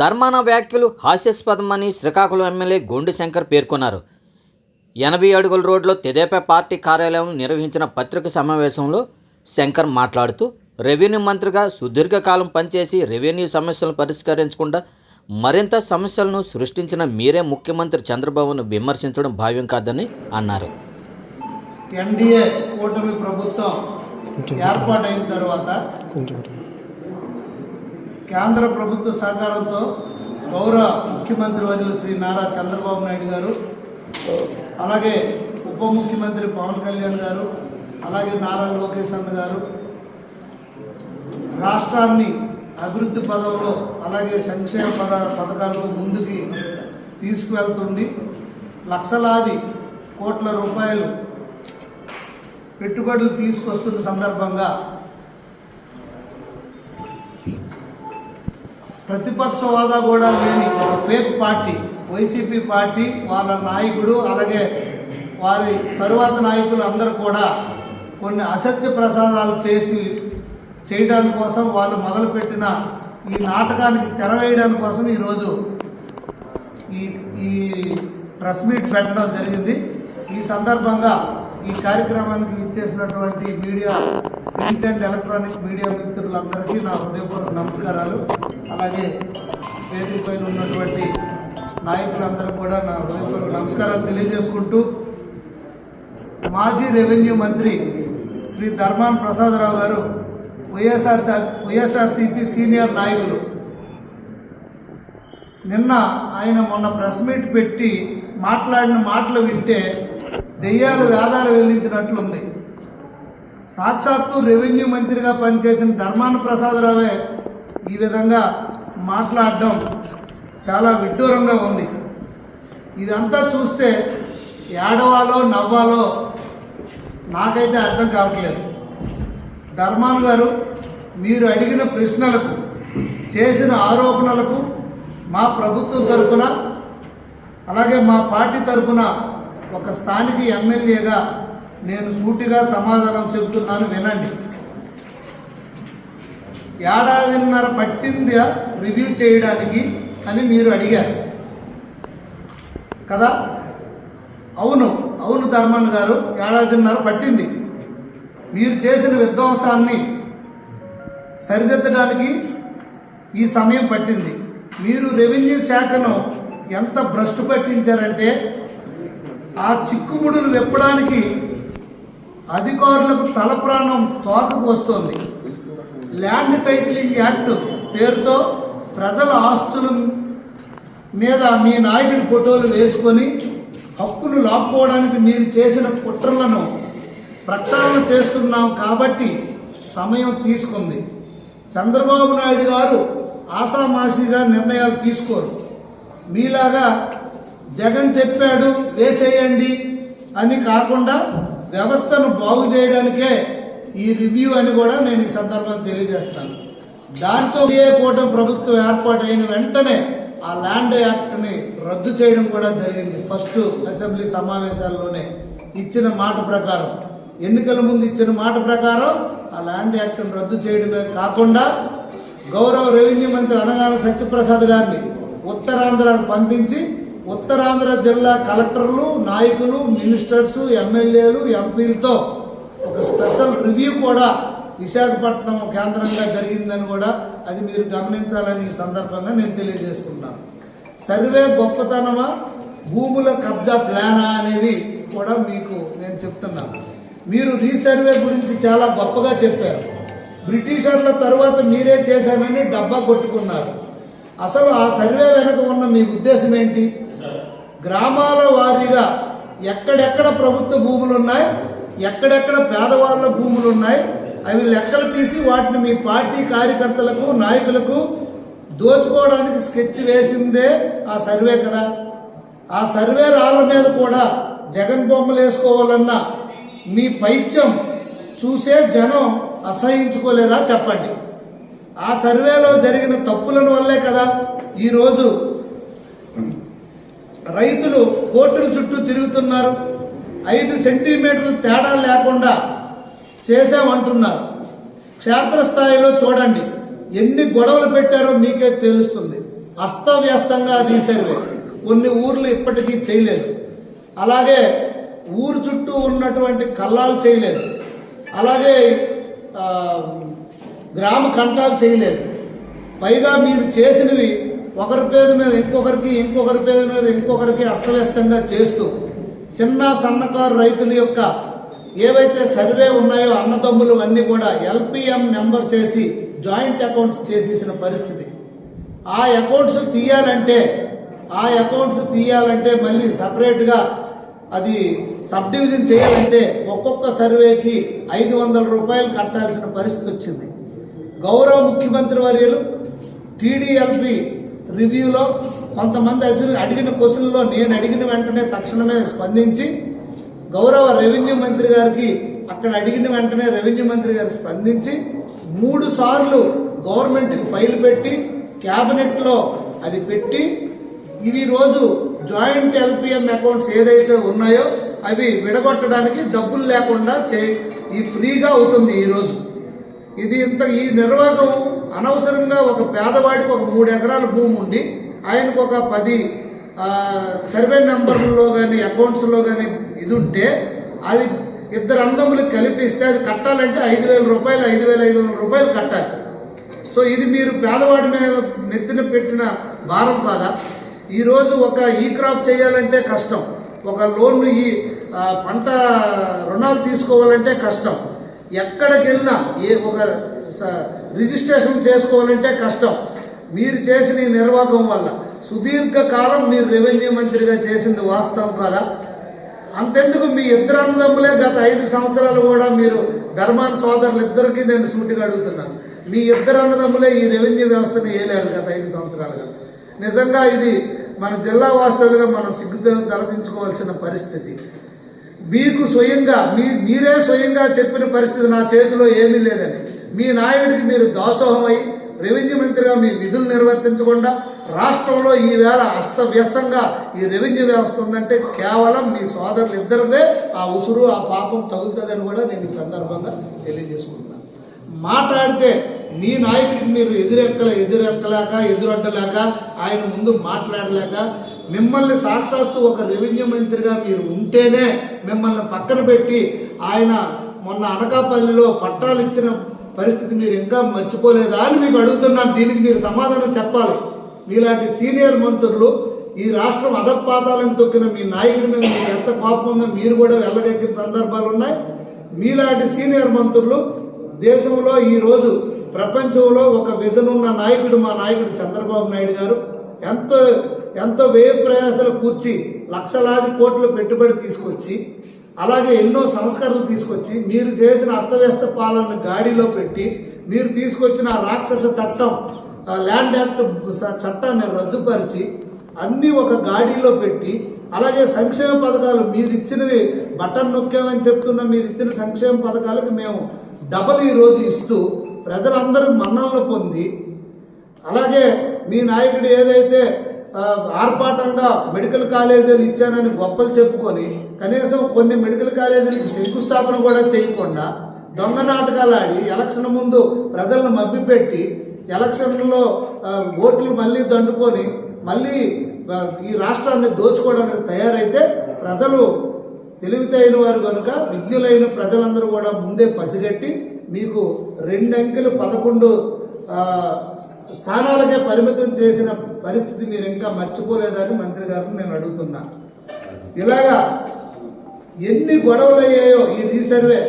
ధర్మాన వ్యాఖ్యలు హాస్యాస్పదమని శ్రీకాకుళం ఎమ్మెల్యే గోండు శంకర్ పేర్కొన్నారు. ఎనభై అడుగుల రోడ్లో తెదేపా పార్టీ కార్యాలయం నిర్వహించిన పత్రిక సమావేశంలో శంకర్ మాట్లాడుతూ రెవెన్యూ మంత్రిగా సుదీర్ఘకాలం పనిచేసి రెవెన్యూ సమస్యలను పరిష్కరించకుండా మరింత సమస్యలను సృష్టించిన మీరే ముఖ్యమంత్రి చంద్రబాబును విమర్శించడం భావ్యం కాదని అన్నారు. ఎన్డీఏ కూటమి ప్రభుత్వం ఏర్పాటైన తర్వాత కేంద్ర ప్రభుత్వ సహకారంతో గౌరవ ముఖ్యమంత్రి వర్యులు శ్రీ నారా చంద్రబాబు నాయుడు గారు అలాగే ఉప ముఖ్యమంత్రి పవన్ కళ్యాణ్ గారు అలాగే నారా లోకేష్ అన్న గారు రాష్ట్రాన్ని అభివృద్ధి పదంలో అలాగే సంక్షేమ పద పథకాలతో ముందుకి తీసుకువెళ్తుంది. లక్షలాది కోట్ల రూపాయలు పెట్టుబడులు తీసుకొస్తున్న సందర్భంగా ప్రతిపక్ష హోదా కూడా లేని ఒక ఫేక్ పార్టీ వైసీపీ పార్టీ వాళ్ళ నాయకుడు అలాగే వారి తరువాత నాయకులు అందరూ కూడా కొన్ని అసత్య ప్రసారాలు చేసి చేయడానికి కోసం వాళ్ళు మొదలుపెట్టిన ఈ నాటకానికి తెర వేయడానికి కోసం ఈరోజు ఈ ఈ ప్రెస్ మీట్ పెట్టడం జరిగింది. ఈ సందర్భంగా ఈ కార్యక్రమానికి ఇచ్చేసినటువంటి media print and electronic media మిత్రులందరికీ నా హృదయపూర్వక నమస్కారాలు. అలాగే వేదిక పైన ఉన్నటువంటి నాయకులందరూ కూడా నా హృదయపూర్వక నమస్కారాలు తెలియజేసుకుంటూ మాజీ రెవెన్యూ మంత్రి శ్రీ ధర్మాన్ ప్రసాదరావు గారు వైఎస్ఆర్ వైఎస్ఆర్సిపి సీనియర్ నాయకులు. నిన్న ఆయన మొన్న ప్రెస్ మీట్ పెట్టి మాట్లాడిన మాటలు వింటే దెయ్యాలు వేదాలు వెల్లించినట్లుంది. సాక్షాత్తు రెవెన్యూ మంత్రిగా పనిచేసిన ధర్మాన ప్రసాదరావే ఈ విధంగా మాట్లాడడం చాలా విడ్డూరంగా ఉంది. ఇదంతా చూస్తే ఏడవాలో నవ్వాలో నాకైతే అర్థం కావట్లేదు. ధర్మాన్ గారు మీరు అడిగిన ప్రశ్నలకు చేసిన ఆరోపణలకు మా ప్రభుత్వం తరఫున అలాగే మా పార్టీ తరఫున ఒక స్థానిక ఎమ్మెల్యేగా నేను సూటిగా సమాధానం చెబుతున్నాను వినండి. ఏడాదిన్నర పట్టిందా రివ్యూ చేయడానికి అని మీరు అడిగారు. కదా? అవును అవును ధర్మన్ గారు ఏడాదిన్నర పట్టింది. మీరు చేసిన విధ్వంసాన్ని సరిదిద్దడానికి ఈ సమయం పట్టింది. మీరు రెవెన్యూ శాఖను ఎంత భ్రష్టు పట్టించారంటే ఆ చిక్కుముడులు విప్పడానికి అధికారులకు తల ప్రాణం తోకకు వస్తోంది ల్యాండ్ టైటిలింగ్ యాక్ట్ పేరుతో ప్రజల ఆస్తుల మీద మీ నాయకుడి ఫోటోలు వేసుకొని హక్కును లాక్కోవడానికి మీరు చేసిన కుట్రలను ప్రక్షాళన చేస్తున్నాం కాబట్టి సమయం తీసుకుంది. చంద్రబాబు నాయుడు గారు ఆసామాషిగా నిర్ణయాలు తీసుకోరు. మీలాగా జగన్ చెప్పాడు వేసేయండి అని కాకుండా వ్యవస్థను బాగు చేయడానికే ఈ రివ్యూ అని కూడా నేను ఈ సందర్భంగా తెలియజేస్తాను. దాంతో ఏ కూటమి ప్రభుత్వం ఏర్పాటు అయిన వెంటనే ఆ ల్యాండ్ యాక్ట్ని రద్దు చేయడం కూడా జరిగింది. ఫస్ట్ అసెంబ్లీ సమావేశాల్లోనే ఇచ్చిన మాట ప్రకారం. ఎన్నికల ముందు ఇచ్చిన మాట ప్రకారం ఆ ల్యాండ్ యాక్ట్ను రద్దు చేయడమే కాకుండా గౌరవ రెవెన్యూ మంత్రి అనగాన సత్యప్రసాద్ గారిని ఉత్తరాంధ్రకు పంపించి ఉత్తరాంధ్ర జిల్లా కలెక్టర్లు నాయకులు మినిస్టర్స్ ఎమ్మెల్యేలు ఎంపీలతో ఒక స్పెషల్ రివ్యూ కూడా విశాఖపట్నం కేంద్రంగా జరిగిందని కూడా అది మీరు గమనించాలని ఈ సందర్భంగా నేను తెలియజేసుకున్నాను సర్వే గొప్పతనమా భూముల కబ్జా ప్లానా అనేది కూడా మీకు నేను చెప్తున్నాను. మీరు రీసర్వే గురించి చాలా గొప్పగా చెప్పారు. బ్రిటిషర్ల తరువాత మీరే చేశానని డబ్బా కొట్టుకున్నారు. అసలు ఆ సర్వే వెనక ఉన్న మీ ఉద్దేశం ఏంటి? గ్రామాల వారీగా ఎక్కడెక్కడ ప్రభుత్వ భూములు ఉన్నాయి ఎక్కడెక్కడ పేదవాళ్ళ భూములు ఉన్నాయి అవి లెక్కలు తీసి వాటిని మీ పార్టీ కార్యకర్తలకు నాయకులకు దోచుకోవడానికి స్కెచ్ వేసిందే ఆ సర్వే కదా. ఆ సర్వే రాళ్ళ మీద కూడా జగన్ బొమ్మలు వేసుకోవాలన్న మీ పైత్యం చూసే జనం అసహించుకోలేదా చెప్పండి. ఆ సర్వేలో జరిగిన తప్పులను వల్లే కదా ఈరోజు రైతులు కోర్టుల చుట్టూ తిరుగుతున్నారు. ఐదు సెంటీమీటర్లు తేడా లేకుండా చేశామంటున్నారు క్షేత్రస్థాయిలో చూడండి ఎన్ని గొడవలు పెట్టారో మీకే తెలుస్తుంది. అస్తవ్యస్తంగా రీసర్వే కొన్ని ఊర్లు ఇప్పటికీ చేయలేదు. అలాగే ఊరు చుట్టూ ఉన్నటువంటి కల్లాలు చేయలేదు. అలాగే గ్రామ కంటాలు చేయలేదు. పైగా మీరు చేసినవి ఒకరి పేరు మీద ఇంకొకరికి ఇంకొకరి పేరు మీద ఇంకొకరికి అస్తవ్యస్తంగా చేస్తూ చిన్న సన్నకారు రైతుల యొక్క ఏవైతే సర్వే ఉన్నాయో అన్నదమ్ములు అన్నీ కూడా ఎల్పిఎం నెంబర్స్ వేసి జాయింట్ అకౌంట్స్ చేసేసిన పరిస్థితి. ఆ అకౌంట్స్ తీయాలంటే ఆ అకౌంట్స్ తీయాలంటే మళ్ళీ సపరేట్గా అది సబ్ డివిజన్ చేయాలంటే ఒక్కొక్క సర్వేకి ఐదు వందల రూపాయలు కట్టాల్సిన పరిస్థితి వచ్చింది. గౌరవ ముఖ్యమంత్రి వర్యులు టీడీఎల్పి రివ్యూలో కొంతమంది అసలు అడిగిన క్వశ్చన్లో నేను అడిగిన వెంటనే తక్షణమే స్పందించి గౌరవ రెవెన్యూ మంత్రి గారికి అక్కడ అడిగిన వెంటనే రెవెన్యూ మంత్రి గారు స్పందించి మూడు సార్లు గవర్నమెంట్కి ఫైల్ పెట్టి క్యాబినెట్లో అది పెట్టి ఇవి రోజు జాయింట్ ఎల్పిఎం అకౌంట్స్ ఏదైతే ఉన్నాయో అవి విడగొట్టడానికి డబ్బులు లేకుండా చే ఈ ఫ్రీగా అవుతుంది ఈరోజు ఇది ఇంత ఈ నిర్వాహకం అనవసరంగా ఒక పేదవాడికి ఒక మూడు ఎకరాల భూమి ఉండి ఆయనకు ఒక పది సర్వే నెంబర్లో కానీ అకౌంట్స్లో కానీ ఇది ఉంటే అది ఇద్దరు అందములకు కలిపిస్తే అది కట్టాలంటే ఐదు వేల రూపాయలు ఐదు వేల ఐదు వందల రూపాయలు కట్టాలి. సో ఇది మీరు పేదవాడి మీద నెత్తిన పెట్టిన భారం కాదా? ఈరోజు ఒక ఈ క్రాప్ చేయాలంటే కష్టం. ఒక లోన్ ఈ పంట రుణాలు తీసుకోవాలంటే కష్టం. ఎక్కడికి వెళ్ళినా ఏ ఒక స- రిజిస్ట్రేషన్ చేసుకోవాలంటే కష్టం. మీరు చేసిన ఈ నిర్వాహకం వల్ల సుదీర్ఘకాలం మీరు రెవెన్యూ మంత్రిగా చేసింది వాస్తవం కదా? అంతెందుకు మీ ఇద్దరు అన్నదమ్ములే గత ఐదు సంవత్సరాలు కూడా మీరు ధర్మాన సోదరులు ఇద్దరికి నేను సూటిగా అడుగుతున్నాను. మీ ఇద్దరు అన్నదమ్ములే ఈ రెవెన్యూ వ్యవస్థను వేయలేరు గత ఐదు సంవత్సరాలుగా. నిజంగా ఇది మన జిల్లా వాస్తవులుగా మనం సిగ్గుతో తలదించుకోవాల్సిన పరిస్థితి. మీకు స్వయంగా మీ మీరే స్వయంగా చెప్పిన పరిస్థితి నా చేతిలో ఏమీ లేదని. మీ నాయుడికి మీరు దాసోహమై రెవెన్యూ మంత్రిగా మీ విధులు నిర్వర్తించకుండా రాష్ట్రంలో ఈవేళ అస్తవ్యస్తంగా ఈ రెవెన్యూ వ్యవస్థ ఉందంటే కేవలం మీ సోదరులు ఇద్దరిదే ఆ ఉసురు ఆ పాపం తగులుతుందని కూడా నేను ఈ సందర్భంగా తెలియజేసుకుంటున్నాను. మాట్లాడితే మీ నాయకుడికి మీరు ఎదురెక్కల ఎదురెక్కలేక ఎదురొడ్డలేక ఆయన ముందు మాట్లాడలేక మిమ్మల్ని సాక్షాత్తు ఒక రెవెన్యూ మంత్రిగా మీరు ఉంటేనే మిమ్మల్ని పక్కన పెట్టి ఆయన మొన్న అనకాపల్లిలో పట్టాలు ఇచ్చిన పరిస్థితి మీరు ఇంకా మర్చిపోలేదా అని మీకు అడుగుతున్నాను. దీనికి మీరు సమాధానం చెప్పాలి. మీలాంటి సీనియర్ మంత్రులు ఈ రాష్ట్రం అధపాతాలను తొక్కిన మీ నాయకుడి మీద మీకు ఎంత కోపం ఉందో మీరు కూడా వెళ్ళగక్కిన సందర్భాలు ఉన్నాయి. మీలాంటి సీనియర్ మంత్రులు దేశంలో ఈరోజు ప్రపంచంలో ఒక విజన్ ఉన్న నాయకుడు మా నాయకుడు చంద్రబాబు నాయుడు గారు. ఎంతో ఎంతో వ్యయ ప్రయాసాలు కూర్చి లక్షలాది కోట్లు పెట్టుబడి తీసుకొచ్చి అలాగే ఎన్నో సంస్కరణలు తీసుకొచ్చి మీరు చేసిన అస్తవ్యస్త పాలన గాడిలో పెట్టి మీరు తీసుకొచ్చిన ఆ రాక్షస చట్టం ల్యాండ్ యాక్ట్ చట్టాన్ని రద్దుపరిచి అన్నీ ఒక గాడిలో పెట్టి అలాగే సంక్షేమ పథకాలు మీరు ఇచ్చినవి బటన్ నొక్కామని చెప్తున్న మీరు ఇచ్చిన సంక్షేమ పథకాలకు మేము డబల్ ఈరోజు ఇస్తూ ప్రజలందరూ మన్ననలు పొంది అలాగే మీ నాయకుడు ఏదైతే ఆర్పాటంగా మెడికల్ కాలేజీలు ఇచ్చానని గొప్పలు చెప్పుకొని కనీసం కొన్ని మెడికల్ కాలేజీలకు శంకుస్థాపన కూడా చేయకుండా దొంగ నాటకాలు ఆడి ఎలక్షన్ ముందు ప్రజలను మభ్యపెట్టి ఎలక్షన్లో ఓట్లు మళ్ళీ దండుకొని మళ్ళీ ఈ రాష్ట్రాన్ని దోచుకోవడానికి తయారైతే ప్రజలు తెలివితైన వారు కనుక విజ్ఞులైన ప్రజలందరూ కూడా ముందే పసిగట్టి మీకు రెండంకెలు పదకొండు స్థానాలకే పరిమితం చేసిన పరిస్థితి మీరు ఇంకా మర్చిపోలేదని మంత్రి గారిని నేను అడుగుతున్నా. ఇలాగా ఎన్ని గొడవలు అయ్యాయో ఈ రీసర్వే